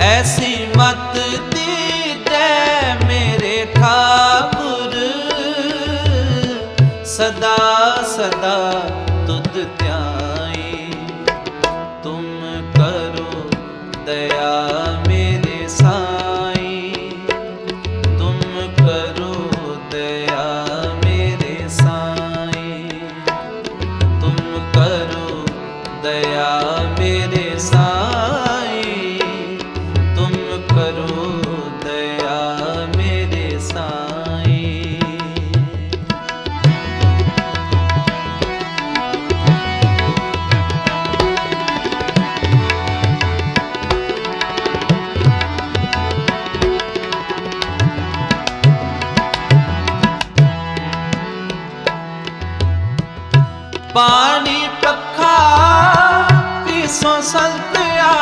ਐਸੀ ਮਤ ਦਿੱਤੇ ਮੇਰੇ ਠਾਕੁਰ ਸਦਾ ਸਦਾ ਤੁਧ ਧਿਆਈ ਤੁਮ ਕਰੋ ਦਇਆ ਮੇਰੇ ਸਾਈ ਤੁਮ ਕਰੋ ਦਇਆ ਮੇਰੇ ਸਾਈ ਤੁਮ ਕਰੋ ਦਇਆ ਪਾਣੀ ਪੱਖਾ ਪੀਸੋ ਸੰਤਿਆ।